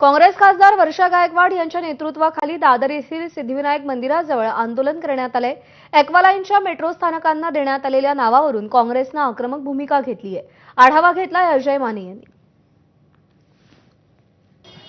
काँग्रेस खासदार वर्षा गायकवाड यांच्या नेतृत्वाखाली दादर येथील सिद्धिविनायक मंदिराजवळ आंदोलन करण्यात आले. एक्वालाईनच्या मेट्रो स्थानकांना देण्यात आलेल्या नावावरून काँग्रेसनं आक्रमक भूमिका घेतली आहे. आढावा घेतलाय अजय माने यांनी.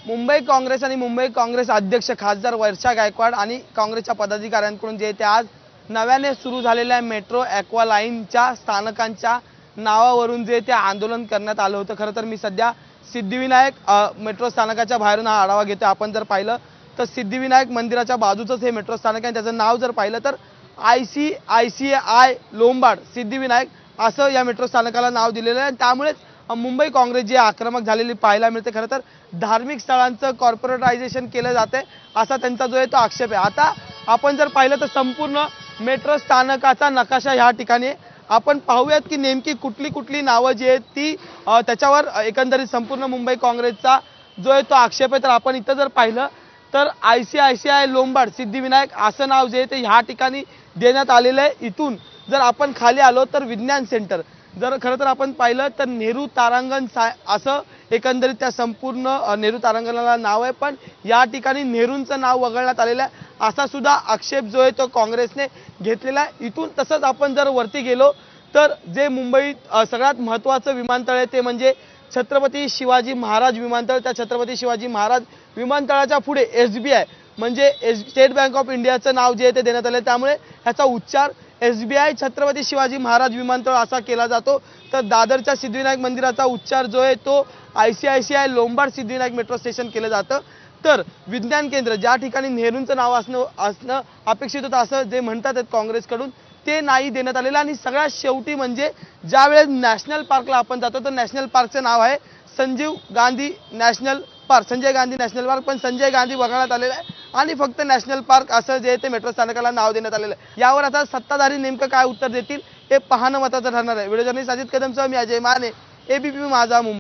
मुंबई काँग्रेस आणि मुंबई काँग्रेस अध्यक्ष खासदार वर्षा गायकवाड आणि काँग्रेसच्या पदाधिकाऱ्यांकडून जे ते आज नव्याने सुरू झालेल्या मेट्रो ॲक्वा लाईनच्या स्थानकांच्या नावावरून जे ते आंदोलन करण्यात आलं होतं. खरं तर मी सध्या सिद्धिविनायक मेट्रो स्थानकाच्या बाहेरून हा आढावा घेतो आपण जर पाहिलं तर सिद्धिविनायक मंदिराच्या बाजूचंच हे मेट्रो स्थानक आहे. त्याचं नाव जर पाहिलं तर I C I C I Lombard Siddhivinayak असं या मेट्रो स्थानकाला नाव दिलेलं आहे. आणि त्यामुळेच मुंबई काँग्रेस जी आक्रमक झालेली पाहायला मिळते खरं तर धार्मिक स्थळांचं कॉर्पोरेटायझेशन केलं जाते असा त्यांचा जो आहे तो आक्षेप आहे. आता आपण जर पाहिलं तर संपूर्ण मेट्रो स्थानकाचा नकाशा ह्या ठिकाणी आहे. आपण पाहूयात की नेमकी कुठली कुठली नावं जी आहेत ती त्याच्यावर एकंदरीत संपूर्ण मुंबई काँग्रेसचा जो आहे तो आक्षेप आहे. तर आपण इथं जर पाहिलं तर I C I C I Lombard Siddhivinayak असं नाव जे आहे ते ह्या ठिकाणी देण्यात आलेलं आहे. इथून जर आपण खाली आलो तर विज्ञान सेंटर. जर खरं तर आपण पाहिलं तर नेहरू तारांगण सा असं एकंदरीत त्या संपूर्ण नेहरू तारांगणाला नाव आहे. पण या ठिकाणी नेहरूंचं नाव वगळण्यात आलेलं आहे. असा सुद्धा आक्षेप जो आहे तो काँग्रेसने घेतलेला आहे. इथून तसंच आपण जर वरती गेलो तर जे मुंबईत सगळ्यात महत्त्वाचं विमानतळ आहे ते म्हणजे छत्रपती शिवाजी महाराज विमानतळ. त्या छत्रपती शिवाजी महाराज विमानतळाच्या पुढे एस बी आय म्हणजे एस स्टेट बँक ऑफ इंडियाचं नाव जे आहे ते देण्यात आलं आहे. त्यामुळे ह्याचा उच्चार S B I Chhatrapati Shivaji Maharaj विमानतळ असा केला जातो. तर दादरच्या सिद्धिविनायक मंदिराचा उच्चार जो आहे तो I C I C I Lombard Siddhivinayak metro station केलं जातं. तर विज्ञान केंद्र ज्या ठिकाणी नेहरूंचं नाव असणं असणं अपेक्षित होतं असं जे म्हणतात आहेत काँग्रेसकडून ते नाही देण्यात आलेलं. आणि सगळ्यात शेवटी म्हणजे ज्या वेळेस नॅशनल पार्कला आपण जातो तर नॅशनल पार्कचं नाव आहे Sanjeev Gandhi national park. Sanjay Gandhi national park पण संजय गांधी वगळण्यात आलेलं आहे. आणि फक्त नॅशनल पार्क असं जे ते मेट्रो स्थानकाला नाव देण्यात आलेलं आहे. यावर आता सत्ताधारी नेमकं काय उत्तर देतील हे पाहणं महत्त्वाचं ठरणार आहे. व्हिडिओ जर्नलिस्ट अजित कदमसह मी अजय माने एबीपी माझा मुंबई.